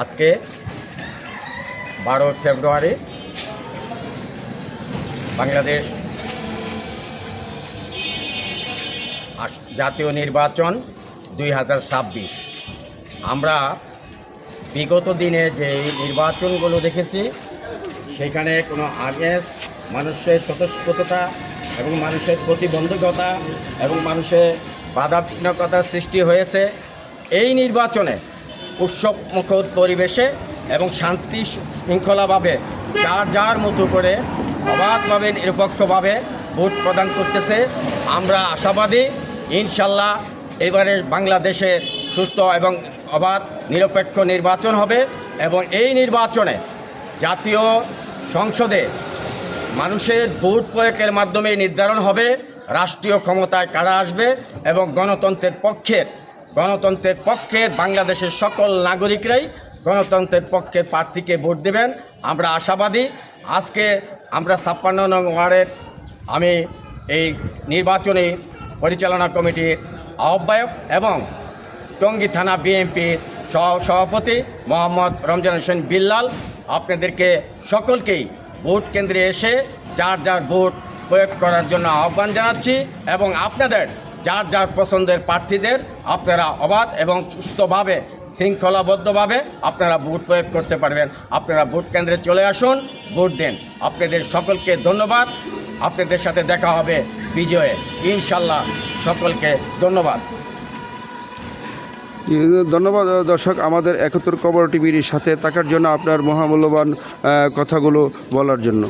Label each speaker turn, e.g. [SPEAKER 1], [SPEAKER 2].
[SPEAKER 1] আজকে বারো ফেব্রুয়ারি বাংলাদেশ জাতীয় নির্বাচন দুই হাজার ছাব্বিশ। আমরা বিগত দিনে যে নির্বাচনগুলো দেখেছি, সেখানে কোনো আগেস মানুষের স্বতঃস্ফূর্ততা এবং মানুষের প্রতিবন্ধকতা এবং মানুষের বাধাবিঘ্নতার সৃষ্টি হয়েছে এই নির্বাচনে উৎসবমুখর পরিবেশে এবং শান্তি শৃঙ্খলাভাবে যার যার মতো করে অবাধভাবে, নিরপেক্ষভাবে ভোট প্রদান করতেছে। আমরা আশাবাদী, ইনশাল্লাহ এবারে বাংলাদেশে সুস্থ এবং অবাধ, নিরপেক্ষ নির্বাচন হবে এবং এই নির্বাচনে জাতীয় সংসদে মানুষের ভোট প্রয়োগের মাধ্যমে নির্ধারণ হবে। রাষ্ট্রীয় ক্ষমতায় কারা আসবে এবং গণতন্ত্রের পক্ষের গণতন্ত্রের পক্ষের বাংলাদেশের সকল নাগরিকরাই গণতন্ত্রের পক্ষের প্রার্থীকে ভোট দেবেন। আমরা আশাবাদী। আজকে আমরা ছাপ্পান্ন নং ওয়ার্ডের আমি এই নির্বাচনী পরিচালনা কমিটির আহ্বায়ক এবং টঙ্গী থানা বিএনপির সহ সভাপতি মোহাম্মদ রমজান হোসেন বিল্লাল। আপনাদেরকে সকলকেই ভোট কেন্দ্রে এসে যার যার ভোট প্রয়োগ করার জন্য আহ্বান জানাচ্ছি এবং আপনাদের যার যার পছন্দের প্রার্থীদের আপনারা অবাধ এবং সুস্থভাবে, শৃঙ্খলাবদ্ধভাবে আপনারা ভোট প্রয়োগ করতে পারবেন। আপনারা ভোট কেন্দ্রে চলে আসুন, ভোট দেন। আপনাদের সকলকে ধন্যবাদ। আপনাদের সাথে দেখা হবে বিজয়ে। ইনশাল্লাহ সকলকে ধন্যবাদ।
[SPEAKER 2] ধন্যবাদ দর্শক আমাদের একত্র কবর টিভির সাথে থাকার জন্য আপনার মহামূল্যবান কথাগুলো বলার জন্য।